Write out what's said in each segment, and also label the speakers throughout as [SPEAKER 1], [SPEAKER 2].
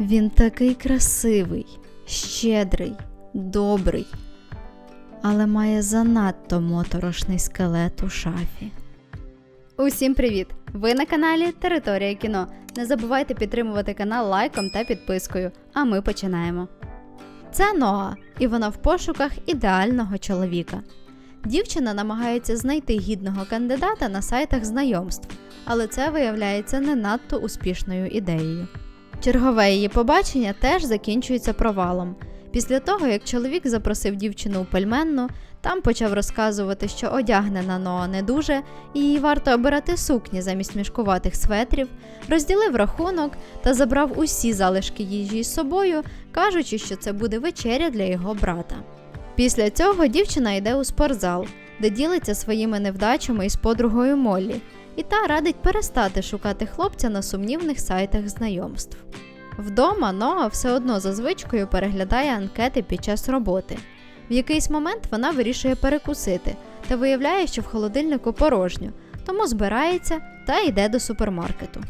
[SPEAKER 1] Він такий красивий, щедрий, добрий, але має занадто моторошний скелет у шафі. Усім привіт! Ви на каналі Територія кіно. Не забувайте підтримувати канал лайком та підпискою, а ми починаємо. Це Ноа, і вона в пошуках ідеального чоловіка. Дівчина намагається знайти гідного кандидата на сайтах знайомств, але це виявляється не надто успішною ідеєю. Чергове її побачення теж закінчується провалом. Після того, як чоловік запросив дівчину у пельменну, там почав розказувати, що одягнена Ноа не дуже, і їй варто обирати сукні замість мішкуватих светрів, розділив рахунок та забрав усі залишки їжі із собою, кажучи, що це буде вечеря для його брата. Після цього дівчина йде у спортзал, де ділиться своїми невдачами із подругою Моллі, і та радить перестати шукати хлопця на сумнівних сайтах знайомств. Вдома Ноа все одно за звичкою переглядає анкети під час роботи. В якийсь момент вона вирішує перекусити та виявляє, що в холодильнику порожньо, тому збирається та йде до супермаркету.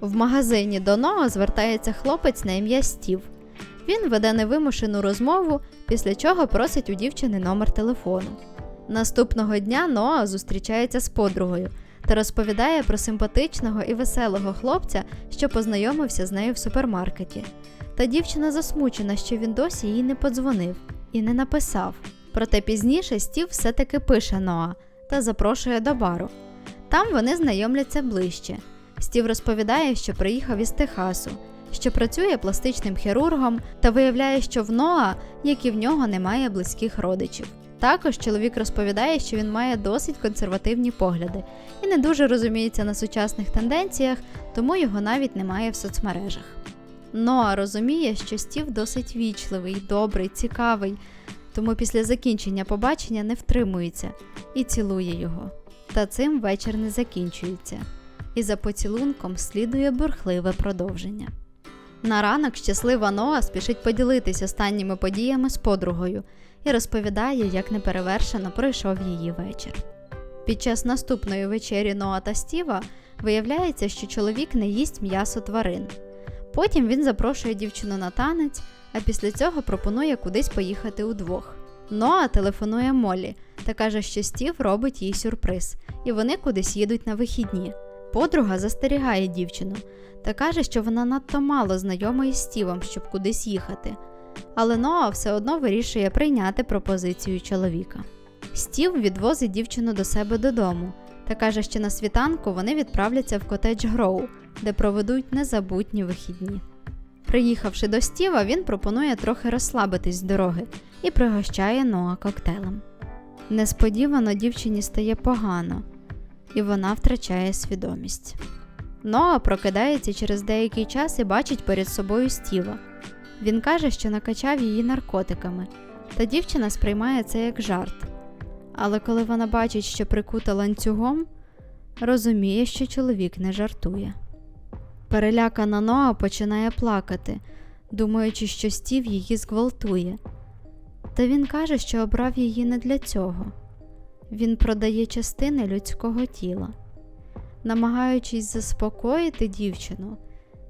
[SPEAKER 1] В магазині до Ноа звертається хлопець на ім'я Стів. Він веде невимушену розмову, після чого просить у дівчини номер телефону. Наступного дня Ноа зустрічається з подругою та розповідає про симпатичного і веселого хлопця, що познайомився з нею в супермаркеті. Та дівчина засмучена, що він досі їй не подзвонив і не написав. Проте пізніше Стів все-таки пише Ноа та запрошує до бару. Там вони знайомляться ближче. Стів розповідає, що приїхав із Техасу, що працює пластичним хірургом та виявляє, що в Ноа, як і в нього, немає близьких родичів. Також чоловік розповідає, що він має досить консервативні погляди і не дуже розуміється на сучасних тенденціях, тому його навіть немає в соцмережах. Ноа розуміє, що Стів досить вічливий, добрий, цікавий, тому після закінчення побачення не втримується і цілує його. Та цим вечір не закінчується, і за поцілунком слідує бурхливе продовження. На ранок щаслива Ноа спішить поділитись останніми подіями з подругою і розповідає, як неперевершено пройшов її вечір. Під час наступної вечері Ноа та Стіва виявляється, що чоловік не їсть м'ясо тварин. Потім він запрошує дівчину на танець, а після цього пропонує кудись поїхати удвох. Ноа телефонує Молі та каже, що Стів робить їй сюрприз, і вони кудись їдуть на вихідні. Подруга застерігає дівчину та каже, що вона надто мало знайома із Стівом, щоб кудись їхати. Але Ноа все одно вирішує прийняти пропозицію чоловіка. Стів відвозить дівчину до себе додому та каже, що на світанку вони відправляться в котедж Гроу, де проведуть незабутні вихідні. Приїхавши до Стіва, він пропонує трохи розслабитись з дороги і пригощає Ноа коктейлем. Несподівано дівчині стає погано, і вона втрачає свідомість. Ноа прокидається через деякий час і бачить перед собою Стіва. Він каже, що накачав її наркотиками, та дівчина сприймає це як жарт. Але коли вона бачить, що прикута ланцюгом, розуміє, що чоловік не жартує. Перелякана Ноа починає плакати, думаючи, що Стів її зґвалтує. Та він каже, що обрав її не для цього. Він продає частини людського тіла. Намагаючись заспокоїти дівчину,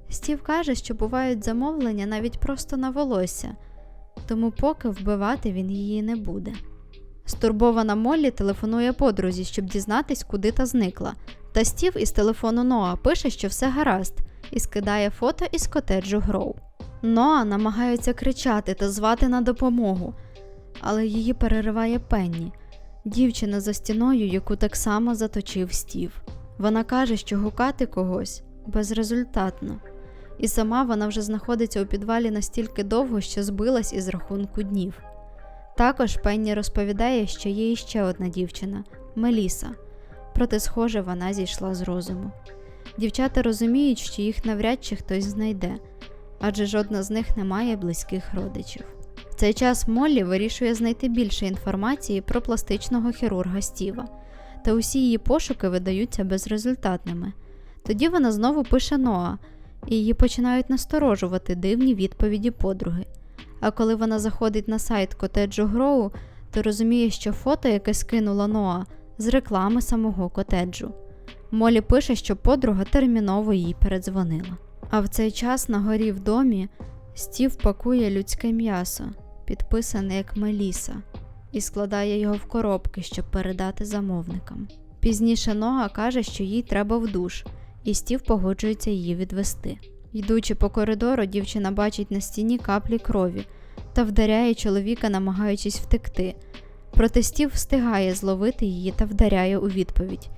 [SPEAKER 1] Стів каже, що бувають замовлення навіть просто на волосся, тому поки вбивати він її не буде. Стурбована Моллі телефонує подрузі, щоб дізнатись, куди та зникла. Та Стів із телефону Ноа пише, що все гаразд, і скидає фото із котеджу Гроу. Ноа намагається кричати та звати на допомогу, але її перериває Пенні, дівчина за стіною, яку так само заточив Стів. Вона каже, що гукати когось безрезультатно, і сама вона вже знаходиться у підвалі настільки довго, що збилась із рахунку днів. Також Пенні розповідає, що є іще одна дівчина Меліса, проте, схоже, вона зійшла з розуму. Дівчата розуміють, що їх навряд чи хтось знайде, адже жодна з них не має близьких родичів. Цей час Моллі вирішує знайти більше інформації про пластичного хірурга Стіва, та усі її пошуки видаються безрезультатними. Тоді вона знову пише Ноа, і її починають насторожувати дивні відповіді подруги. А коли вона заходить на сайт котеджу Гроу, то розуміє, що фото, яке скинула Ноа, з реклами самого котеджу. Молі пише, що подруга терміново їй передзвонила. А в цей час на горі в домі Стів пакує людське м'ясо, підписане як Меліса, і складає його в коробки, щоб передати замовникам. Пізніше Ноа каже, що їй треба в душ, і Стів погоджується її відвести. Йдучи по коридору, дівчина бачить на стіні каплі крові та вдаряє чоловіка, намагаючись втекти. Проте Стів встигає зловити її та вдаряє у відповідь,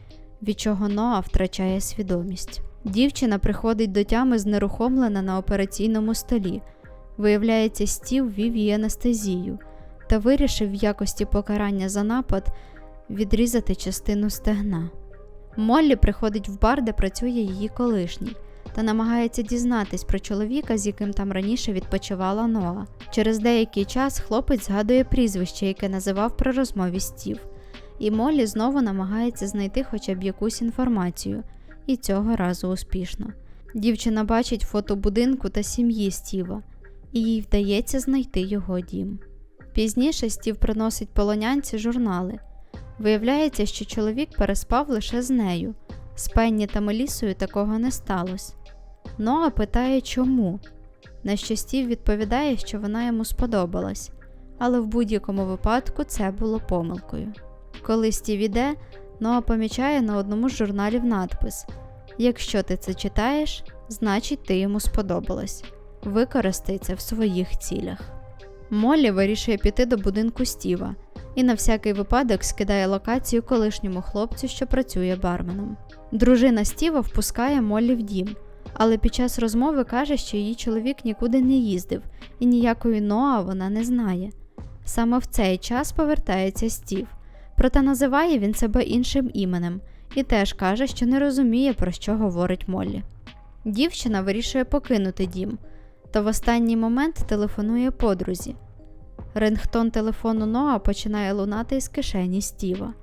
[SPEAKER 1] від чого Ноа втрачає свідомість. Дівчина приходить до тями знерухомлена на операційному столі. Виявляється, Стів вів її анестезію та вирішив в якості покарання за напад відрізати частину стегна. Моллі приходить в бар, де працює її колишній, та намагається дізнатись про чоловіка, з яким там раніше відпочивала Ноа. Через деякий час хлопець згадує прізвище, яке називав при розмові Стів, і Моллі знову намагається знайти хоча б якусь інформацію, і цього разу успішно. Дівчина бачить фото будинку та сім'ї Стіва, і їй вдається знайти його дім. Пізніше Стів приносить полонянці журнали. Виявляється, що чоловік переспав лише з нею. З Пенні та Мелісою такого не сталося. Ноа питає, чому. На що Стів відповідає, що вона йому сподобалась, але в будь-якому випадку це було помилкою. Коли Стів іде, Ноа помічає на одному з журналів надпис: Якщо ти це читаєш, значить ти йому сподобалась. Використай це в своїх цілях. Моллі вирішує піти до будинку Стіва і на всякий випадок скидає локацію колишньому хлопцю, що працює барменом. Дружина Стіва впускає Моллі в дім, але під час розмови каже, що її чоловік нікуди не їздив і ніякої Ноа вона не знає. Саме в цей час повертається Стів, проте називає він себе іншим іменем і теж каже, що не розуміє, про що говорить Моллі. Дівчина вирішує покинути дім, та в останній момент телефонує подрузі. Рингтон телефону Ноа починає лунати із кишені Стіва.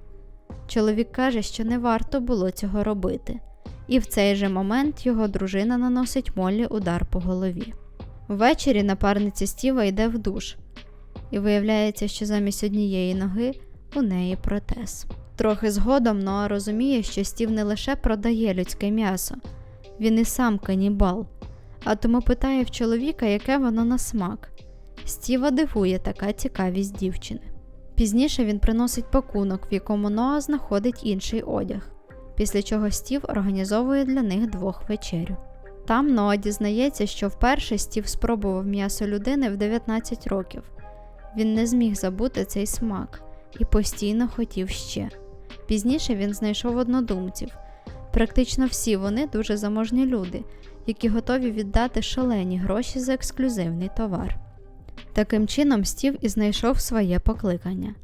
[SPEAKER 1] Чоловік каже, що не варто було цього робити, і в цей же момент його дружина наносить Моллі удар по голові. Ввечері напарниця Стіва йде в душ, і виявляється, що замість однієї ноги у неї протез. Трохи згодом Ноа розуміє, що Стів не лише продає людське м'ясо, він і сам канібал, а тому питає в чоловіка, яке воно на смак. Стіва дивує така цікавість дівчини. Пізніше він приносить пакунок, в якому Ноа знаходить інший одяг, після чого Стів організовує для них двох вечерю. Там Ноа дізнається, що вперше Стів спробував м'ясо людини в 19 років. Він не зміг забути цей смак і постійно хотів ще. Пізніше він знайшов однодумців. Практично всі вони дуже заможні люди, які готові віддати шалені гроші за ексклюзивний товар. Таким чином, Стів і знайшов своє покликання.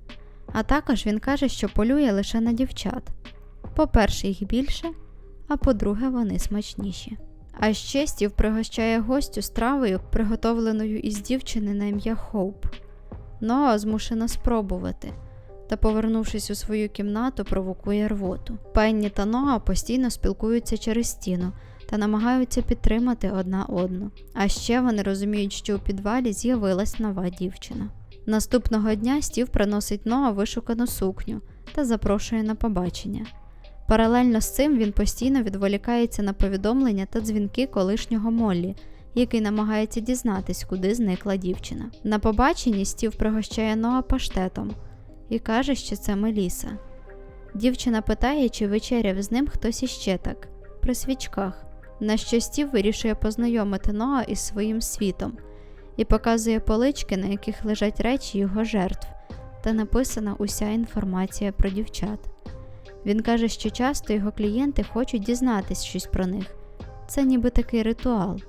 [SPEAKER 1] А також він каже, що полює лише на дівчат. По-перше, їх більше, а по-друге, вони смачніші. А ще Стів пригощає гостю стравою, приготовленою із дівчини на ім'я Хоуп. Ноа змушена спробувати та, повернувшись у свою кімнату, провокує рвоту. Пенні та Ноа постійно спілкуються через стіну та намагаються підтримати одна одну. А ще вони розуміють, що у підвалі з'явилась нова дівчина. Наступного дня Стів приносить Ноа вишукану сукню та запрошує на побачення. Паралельно з цим він постійно відволікається на повідомлення та дзвінки колишнього Моллі, який намагається дізнатись, куди зникла дівчина. На побаченні Стів пригощає Ноа паштетом і каже, що це Меліса. Дівчина питає, чи вечеряв з ним хтось іще так, при свічках. На що Стів вирішує познайомити Ноа із своїм світом і показує полички, на яких лежать речі його жертв, та написана уся інформація про дівчат. Він каже, що часто його клієнти хочуть дізнатись щось про них. Це ніби такий ритуал.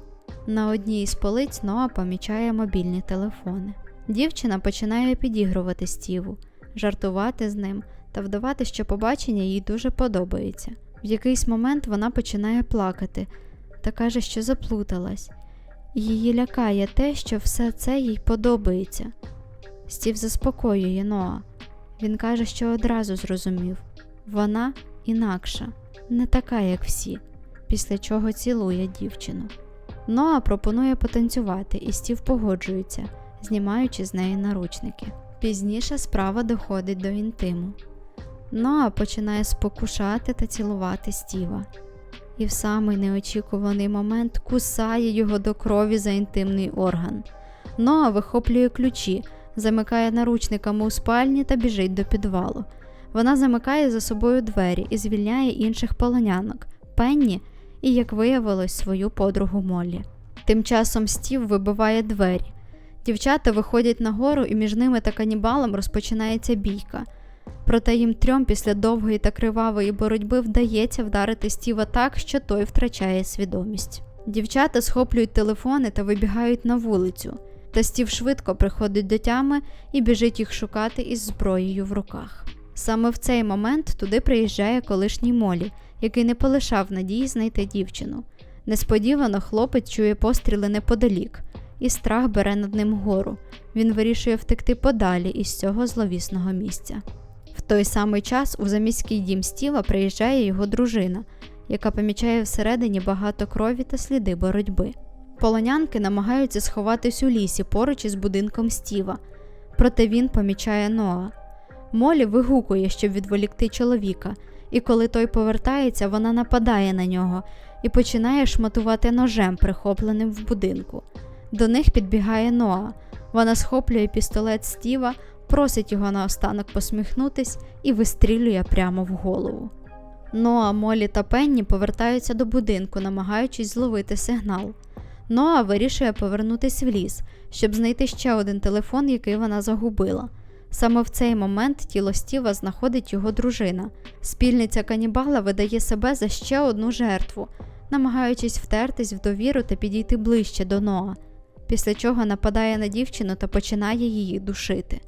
[SPEAKER 1] На одній із полиць Ноа помічає мобільні телефони. Дівчина починає підігрувати Стіву, жартувати з ним та вдавати, що побачення їй дуже подобається. В якийсь момент вона починає плакати та каже, що заплуталась. Її лякає те, що все це їй подобається. Стів заспокоює Ноа. Він каже, що одразу зрозумів вона інакша, не така, як всі, після чого цілує дівчину. Ноа пропонує потанцювати, і Стів погоджується, знімаючи з неї наручники. Пізніше справа доходить до інтиму. Ноа починає спокушати та цілувати Стіва. і в самий неочікуваний момент кусає його до крові за інтимний орган. Ноа вихоплює ключі, замикає наручниками у спальні та біжить до підвалу. Вона замикає за собою двері і звільняє інших полонянок Пенні і, як виявилось, свою подругу Моллі. Тим часом Стів вибиває двері. Дівчата виходять нагору, і між ними та канібалом розпочинається бійка. Проте їм трьом після довгої та кривавої боротьби вдається вдарити Стіва так, що той втрачає свідомість. Дівчата схоплюють телефони та вибігають на вулицю. Та Стів швидко приходить до тями і біжить їх шукати із зброєю в руках. Саме в цей момент туди приїжджає колишній Молі, який не полишав надії знайти дівчину. Несподівано хлопець чує постріли неподалік, і страх бере над ним гору. Він вирішує втекти подалі із цього зловісного місця. Той самий час у заміський дім Стіва приїжджає його дружина, яка помічає всередині багато крові та сліди боротьби. Полонянки намагаються сховатись у лісі поруч із будинком Стіва, проте він помічає Ноа. Молі вигукує, щоб відволікти чоловіка, і коли той повертається, вона нападає на нього і починає шматувати ножем, прихопленим в будинку. До них підбігає Ноа. Вона схоплює пістолет Стіва, просить його наостанок посміхнутись і вистрілює прямо в голову. Ноа, Молі та Пенні повертаються до будинку, намагаючись зловити сигнал. Ноа вирішує повернутись в ліс, щоб знайти ще один телефон, який вона загубила. Саме в цей момент тіло Стіва знаходить його дружина. Спільниця канібала видає себе за ще одну жертву, намагаючись втертись в довіру та підійти ближче до Ноа, після чого нападає на дівчину та починає її душити.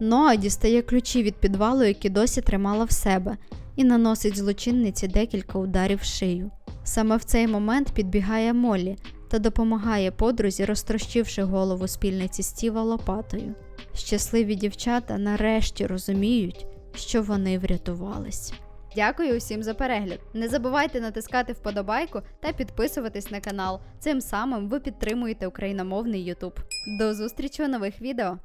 [SPEAKER 1] Ноа дістає ключі від підвалу, які досі тримала в себе, і наносить злочинниці декілька ударів в шию. Саме в цей момент підбігає Моллі та допомагає подрузі, розтрощивши голову спільниці Стіва лопатою. Щасливі дівчата нарешті розуміють, що вони врятувались. Дякую усім за перегляд. Не забувайте натискати вподобайку та підписуватись на канал. Цим самим ви підтримуєте україномовний YouTube. До зустрічі у нових відео!